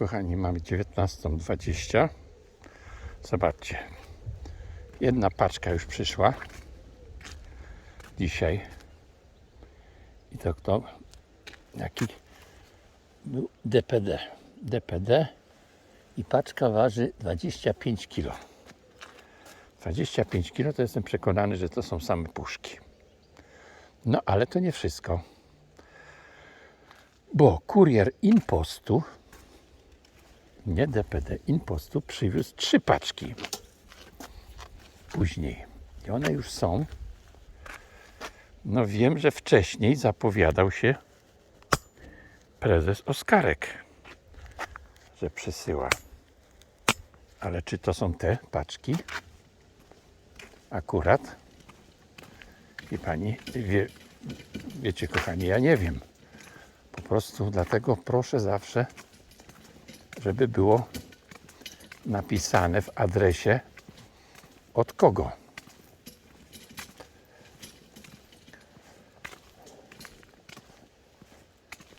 kochani, mamy 19.20. Zobaczcie. Jedna paczka już przyszła. Dzisiaj. I to kto? Jaki? Był DPD. DPD. I paczka waży 25 kg. 25 kg to jestem przekonany, że to są same puszki. No ale to nie wszystko. Bo kurier Impostu, nie DPD, Impostu przywiózł trzy paczki. Później. I one już są. No wiem, że wcześniej zapowiadał się prezes Oskarek, że przysyła. Ale czy to są te paczki? Akurat. I pani wie, wiecie, kochani, ja nie wiem. Po prostu dlatego proszę zawsze, żeby było napisane w adresie od kogo.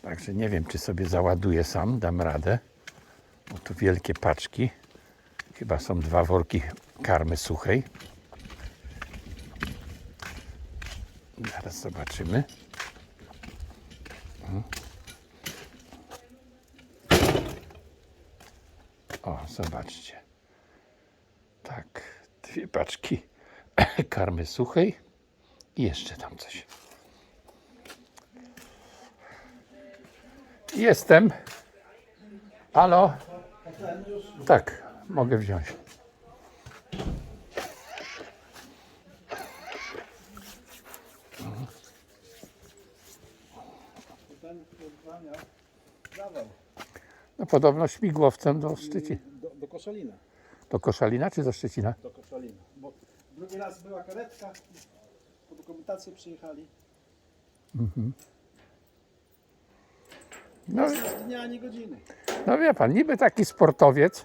Także nie wiem, czy sobie załaduję sam, dam radę. Bo tu wielkie paczki. Chyba są dwa worki karmy suchej. Zaraz zobaczymy. O, zobaczcie. Tak, dwie paczki karmy suchej i jeszcze tam coś. Jestem. Halo? Tak, mogę wziąć. No podobno śmigłowcem do Szczecina. do, do Koszalina. Do Koszalina czy do Szczecina? Do Koszalina. Bo drugi raz była karetka, po dokumentację przyjechali. No, Z dnia ani godziny. no wie pan, niby taki sportowiec,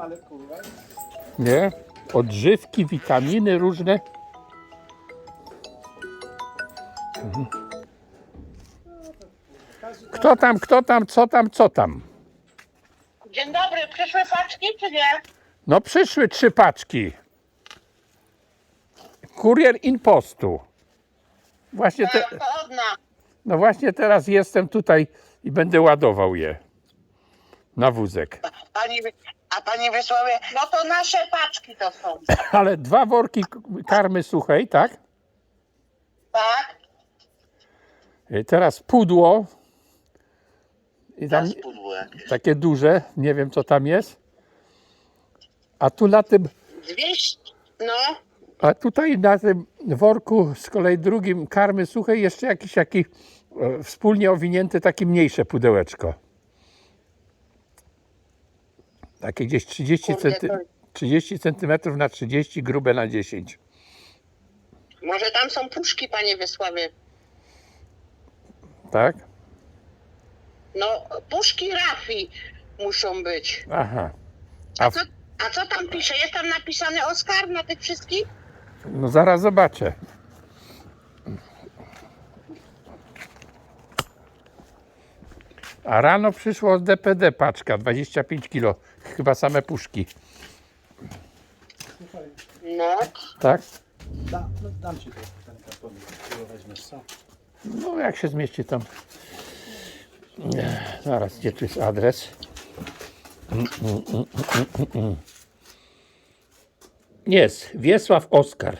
Ale kurwa, nie? Odżywki, witaminy różne. każdy Kto tam, kto tam, co tam, co tam? Dzień dobry, przyszły paczki czy nie? No przyszły trzy paczki. Kurier Impostu. Właśnie, te, no właśnie teraz jestem tutaj i będę ładował je na wózek. Pani, a pani wysławie, no to nasze paczki to są. Ale dwa worki karmy suchej, tak? Tak? I Teraz pudło. I tam takie duże, nie wiem co tam jest. A tu na tym, 200, no, a tutaj na tym worku z kolei drugim karmy suchej jeszcze jakiś taki e, wspólnie owinięty takie mniejsze pudełeczko. Takie gdzieś 30, Kurde, centy, to- 30 centymetrów na 30, grube na 10. może tam są puszki, panie Wysławie. Tak? No, puszki Rafi muszą być. Aha. A A co, a co tam pisze? Jest tam napisany Oskar na tych wszystkich? No zaraz zobaczę. A rano przyszło z DPD paczka, 25 kg. Chyba same puszki. słuchaj, No, Tak? da, no, dam ci to, ten karton, którego weźmiesz co? No jak się zmieści tam. Nie, Zaraz, gdzie tu jest adres? Mm, mm, mm, mm, mm, mm. Jest, Wiesław Oskar.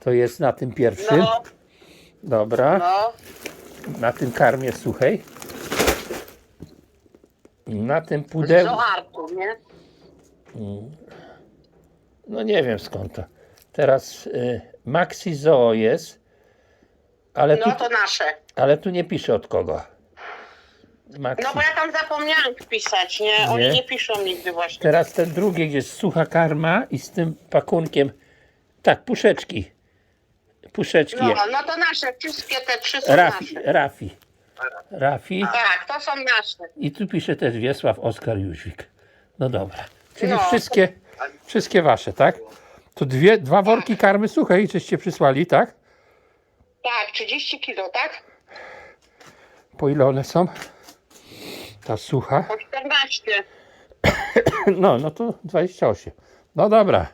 To jest na tym pierwszym. no, Dobra, no. na tym karmie suchej. Na tym pudełku. Nie? No nie wiem skąd to. Teraz y, Maxi Zoo jest, ale tu, No to nasze. ale tu nie pisze od kogo. Maxi. No bo ja tam zapomniałam wpisać, nie? Oni Nie? nie piszą nigdy właśnie. Teraz ten drugi, gdzie jest sucha karma i z tym pakunkiem. Tak, puszeczki. Puszeczki. No, no to nasze, wszystkie te trzy są Rafi, nasze. Rafi. Rafi. Tak, to są nasze. I tu pisze też Wiesław Oskar Jóźwik. No dobra. Czyli No. wszystkie, wszystkie wasze, tak? To dwie, dwa worki karmy suchej, żeście przysłali, tak? Tak, 30 kilo, tak? Po ile one są? Ta sucha? Po 14. No, no to 28. No dobra,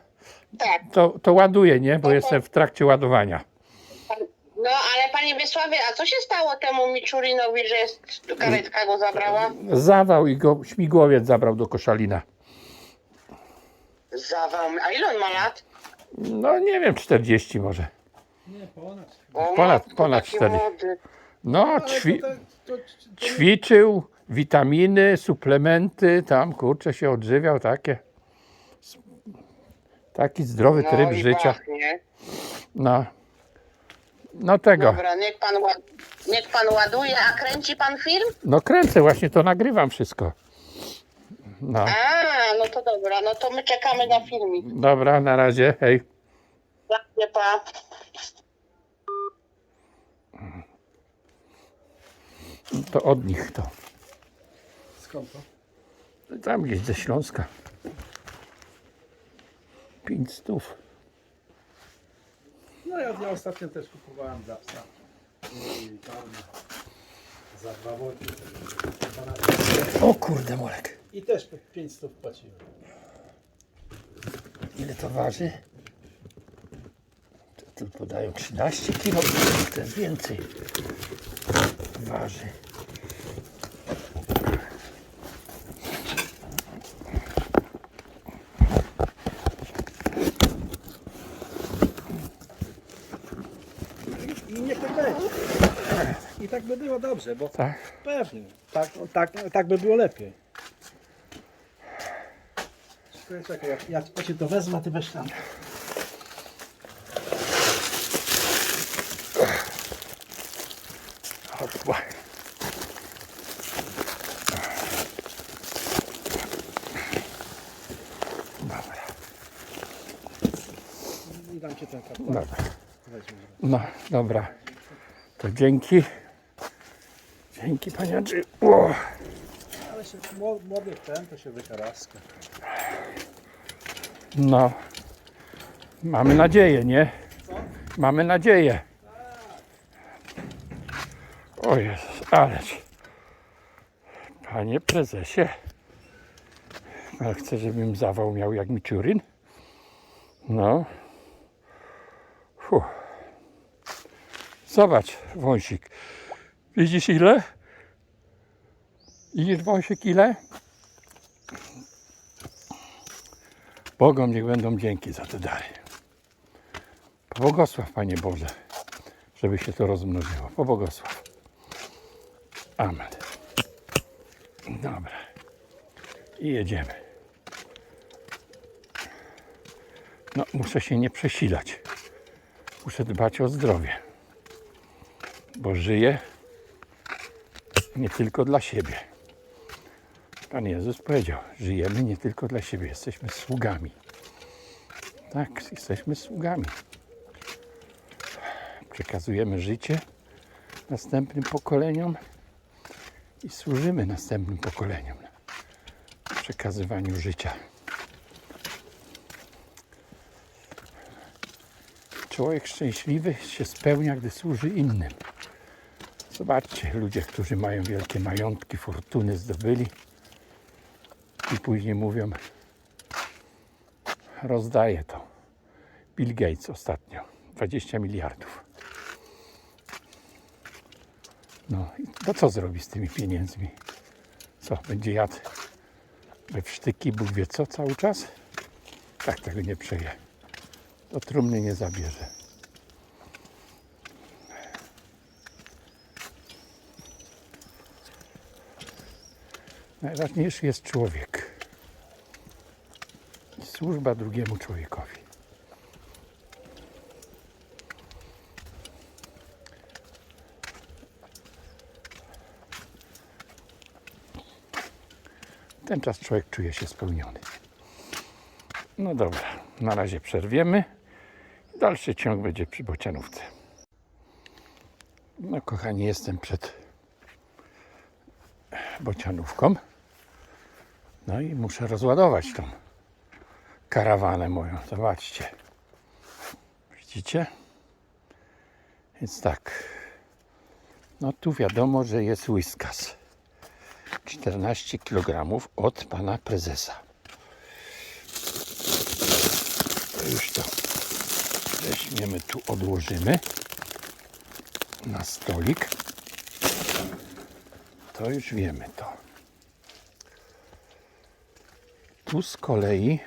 Tak. to, to ładuję, nie? Bo jestem w trakcie ładowania. No ale panie Wiesławie, a co się stało temu Miczurinowi, że jest, karetka go zabrała? Zawał i go śmigłowiec zabrał do Koszalina. Zawał. A ile on ma lat? No nie wiem, 40 może. Nie, ponad. Ponad- matko, ponad taki 4. młody. No, Ale ćwi, to, to, to, to, ćwiczył, witaminy, suplementy, tam kurczę się odżywiał, takie. Taki zdrowy No tryb i życia. No. No tego. Dobra, niech pan, niech pan ładuje, a kręci pan film? No kręcę, właśnie to nagrywam wszystko. No. A, no to dobra, no to my czekamy na filmik. Dobra, na razie, hej. Dziękuję pa. To od nich to. Skąd to? Tam gdzieś ze Śląska. Pięć stów. No ja, ja ostatnio też kupowałem dla psa. I. Za dwa worki. O kurde, Molek. I też 500 płaciłem. Ile to waży? Tu podają 13 kg, to jest więcej. Waży. I niech tak będzie. I tak by było dobrze, bo Tak? pewnie. Tak, tak, tak by było lepiej. Czekaj, czekaj, ja, ja, ja cię to wezmę, ty weź tam. Hopła. Dobra, I dam cię ten karton. dobra. Weźmy. No, dobra. To dzięki. Dzięki panie Andrzeju. O, Ale się mło- młody ten, to się wykaraska. no. Mamy nadzieję, nie? Mamy nadzieję. O Jezus, ależ. Panie prezesie. Ale chce, żebym zawał miał jak Miczuryn? No. Fuh. Zobacz, wąsik. Widzisz ile? Widzisz wąsik ile? Bogom niech będą dzięki za te dary. Pobłogosław, Panie Boże, żeby się to rozmnożyło. Pobłogosław. Amen. Dobra. I jedziemy. No, muszę się nie przesilać. Muszę dbać o zdrowie. Bo żyję nie tylko dla siebie. Pan Jezus powiedział, żyjemy nie tylko dla siebie, jesteśmy sługami. Tak, jesteśmy sługami. Przekazujemy życie następnym pokoleniom i służymy następnym pokoleniom w przekazywaniu życia. Człowiek szczęśliwy się spełnia, gdy służy innym. Zobaczcie, ludzie, którzy mają wielkie majątki, fortuny zdobyli i później mówią, rozdaję to. Bill Gates ostatnio, 20 miliardów. No i to co zrobi z tymi pieniędzmi? Co, będzie jadł we wsztyki, Bóg wie co cały czas? Tak tego nie przeje. Do trumny nie zabierze. Najważniejszy jest człowiek. Służba drugiemu człowiekowi. Ten czas człowiek czuje się spełniony. No dobra, na razie przerwiemy. Dalszy ciąg będzie przy bocianówce. No kochani, jestem przed bocianówką. No i muszę rozładować tą karawanę moją. Zobaczcie. Widzicie? Więc tak. No tu wiadomo, że jest whiskas. 14 kg od pana prezesa. Już to weźmiemy tu, odłożymy na stolik. To już wiemy to. Tu z kolei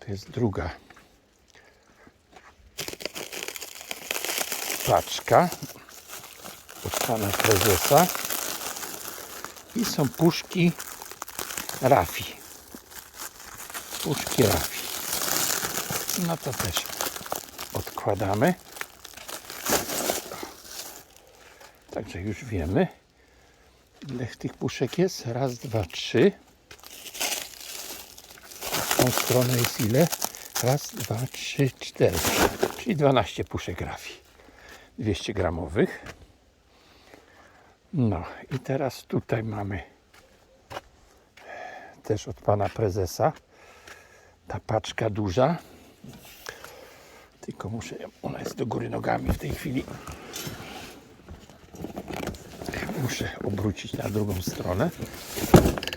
to jest druga paczka od pana prezesa i są puszki Rafi. Puszki Rafi. No to też odkładamy. Także już wiemy, ile tych puszek jest. Raz, dwa, trzy. W tą stronę jest ile? Raz, dwa, trzy, cztery. Czyli 12 puszek Rafi. 200 gramowych. No i teraz tutaj mamy też od pana prezesa ta paczka duża. Tylko muszę, ona jest do góry nogami w tej chwili. Muszę obrócić na drugą stronę.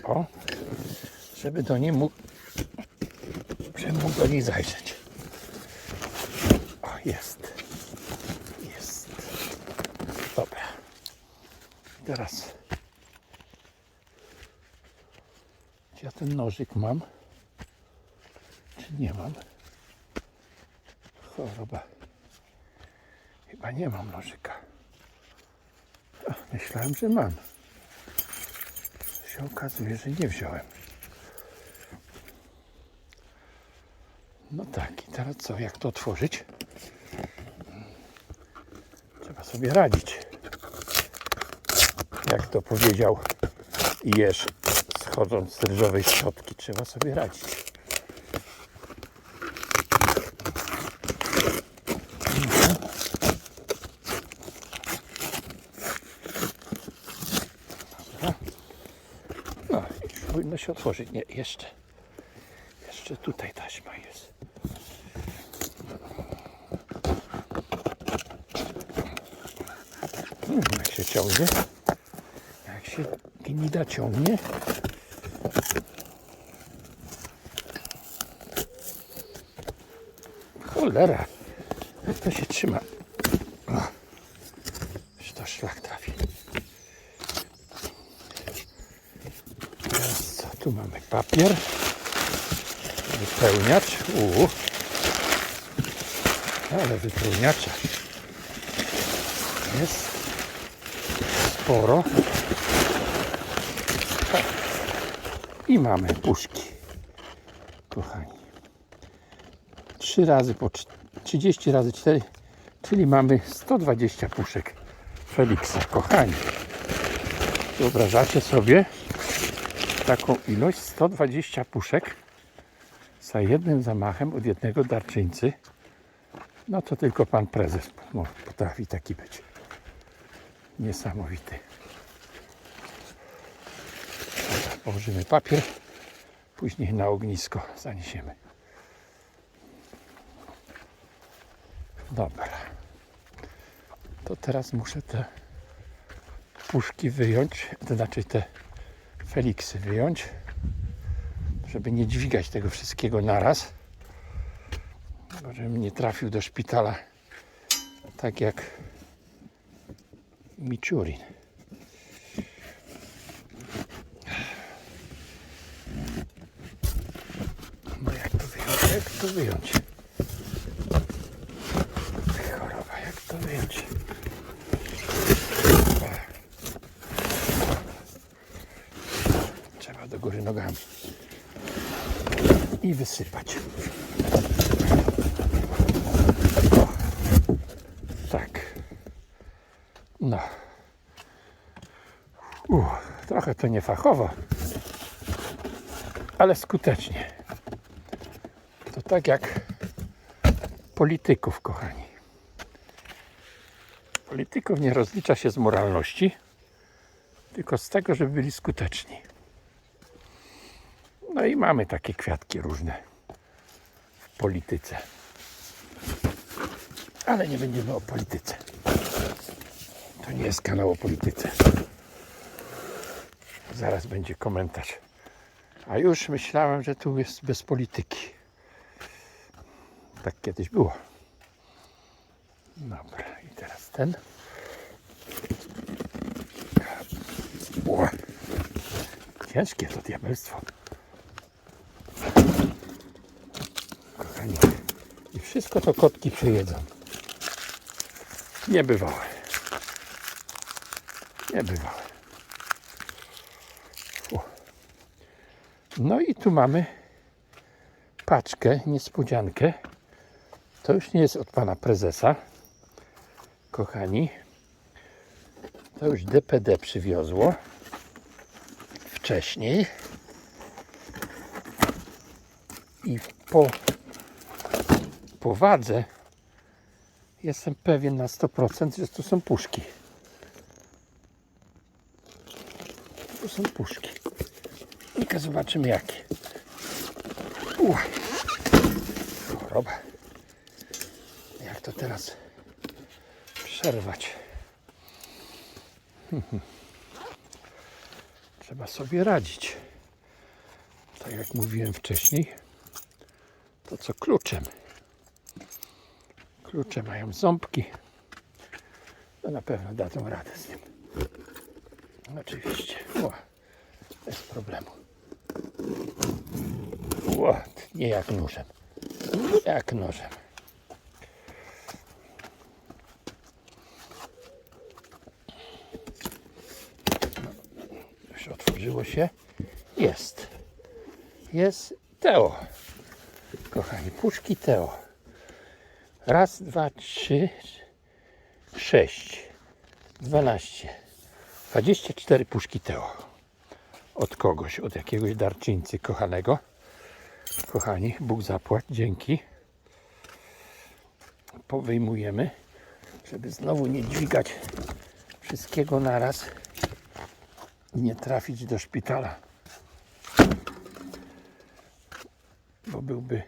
O, żeby do niej mógł, żebym mógł do niej zajrzeć. O, jest. Jest. Dobra. Teraz. Ja ten nożyk mam? Czy nie mam? Choroba. Chyba nie mam nożyka. Myślałem, że mam. Się okazuje, że nie wziąłem. No tak, i teraz co? Jak to otworzyć? Trzeba sobie radzić. Jak to powiedział Jerz, schodząc z ryżowej szczotki, trzeba sobie radzić. Dobra. No, już powinno się otworzyć. Nie, jeszcze. Jeszcze tutaj taśma jest. Nie wiem, jak się ciągnie. Jak się gnida ciągnie. Cholera. Jak to się trzyma? O, Że to szlak trafi. Teraz co? Tu mamy papier. Wypełniacz. Uuu. Ale wypełniacza jest sporo. Tak. I mamy puszki. Kochani. 3 razy po cz- 30 razy 4, czyli mamy 120 puszek Felixa. Kochani. Wyobrażacie sobie taką ilość 120 puszek za jednym zamachem od jednego darczyńcy. No to tylko pan prezes potrafi taki być. Niesamowity. Dobra, Położymy papier, później na ognisko zaniesiemy. Dobra. To teraz muszę te puszki wyjąć, to znaczy te Feliksy wyjąć, żeby nie dźwigać tego wszystkiego naraz, żebym nie trafił do szpitala tak jak Michurin. No jak to wyjąć? Jak to wyjąć? Choroba, jak to wyjąć? Trzeba do góry nogami. I wysypać. Tak. No. Trochę to niefachowo, ale skutecznie. To tak jak polityków, kochani. Polityków nie rozlicza się z moralności, tylko z tego, żeby byli skuteczni. No i mamy takie kwiatki różne w polityce. Ale nie będziemy o polityce. To nie jest kanał o polityce. Zaraz będzie komentarz. A już myślałem, że tu jest bez polityki. Tak kiedyś było. Dobra, i teraz ten. O, ciężkie to diabelstwo. Kochani, i wszystko to kotki przejedzą. Niebywałe. Niebywałe. Fu. No i tu mamy paczkę, niespodziankę. To już nie jest od pana prezesa. Kochani, to już DPD przywiozło wcześniej. I po powadze jestem pewien na 100%, że to są puszki. To są puszki. Tylko zobaczymy jakie. Uch. Choroba. Jak to teraz przerwać? Trzeba sobie radzić. Tak jak mówiłem wcześniej, to co kluczem. Klucze mają ząbki. To na pewno dadzą radę z nim. Oczywiście. O, bez problemu. O, nie jak nóżem. Jak nożem. Już otworzyło się. Jest. Jest Teo. Kochani, puszki Teo. Raz, dwa, trzy, sześć, dwanaście, dwadzieścia cztery puszki Teo. Od kogoś, od jakiegoś darczyńcy kochanego. Kochani, Bóg zapłać, dzięki. Powyjmujemy, żeby znowu nie dźwigać wszystkiego naraz i nie trafić do szpitala. Bo byłby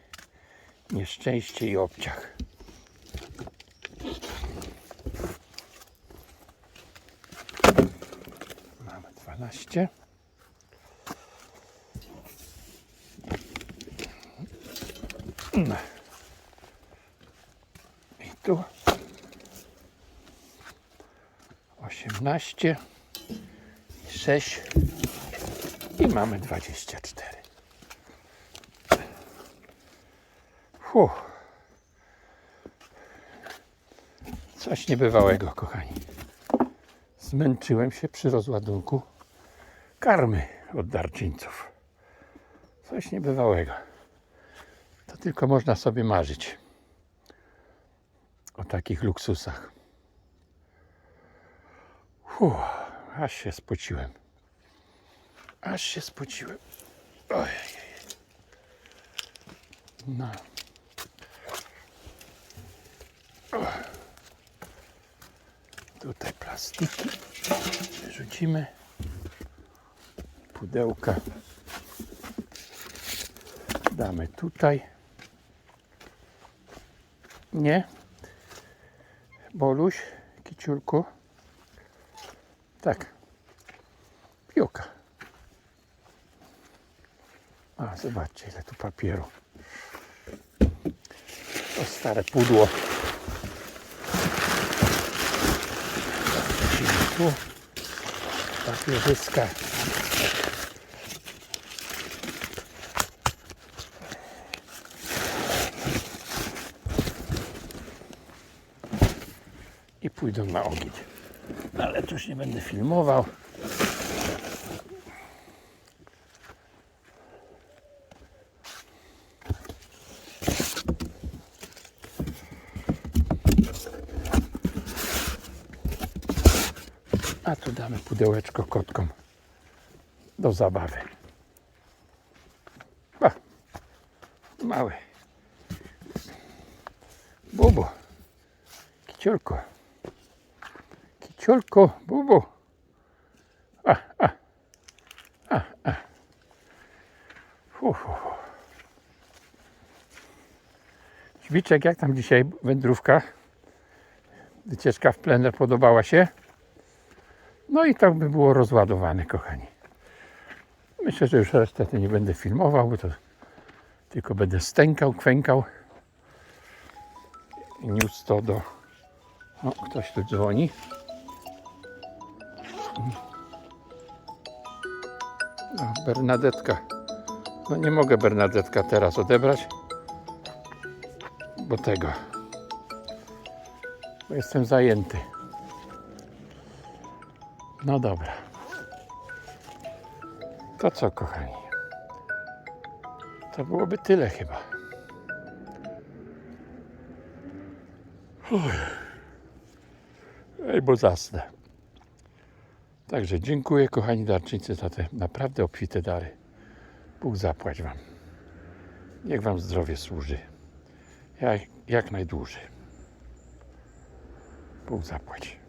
nieszczęście i obciach. Mamy 12. No. I tu 18 i 6 i mamy 24. Fuh. Coś niebywałego, kochani. Zmęczyłem się przy rozładunku karmy od darczyńców. Coś niebywałego. To tylko można sobie marzyć o takich luksusach. Fuh, aż się spociłem. Aż się spociłem. Ojej. No. Tutaj plastiki wyrzucimy. Pudełka damy tutaj. Nie. Boluś, kiciulku. Tak. Piłka. A, zobaczcie ile tu papieru. To stare pudło. Tu. Papierzyska. I pójdą na ogień. Ale tu już nie będę filmował. A tu damy pudełeczko kotkom do zabawy. Mały. Bubu. Kiciulko. Kiciulko, bubu. A, a. A, a. Fu, fu, fu. Ćwiczek, jak tam dzisiaj wędrówka? Wycieczka w plener podobała się? No i tak by było rozładowane, kochani. Myślę, że już resztę nie będę filmował, bo to tylko będę stękał, kwękał niósł to do... O, ktoś tu dzwoni. No, Bernadetka. No nie mogę Bernadetka teraz odebrać, bo tego. Bo jestem zajęty. No dobra. To co, kochani? To byłoby tyle chyba. Ej, bo zasnę. Także dziękuję, kochani darczyńcy, za te naprawdę obfite dary. Bóg zapłać Wam. Niech Wam zdrowie służy. Jak, jak najdłużej. Bóg zapłać.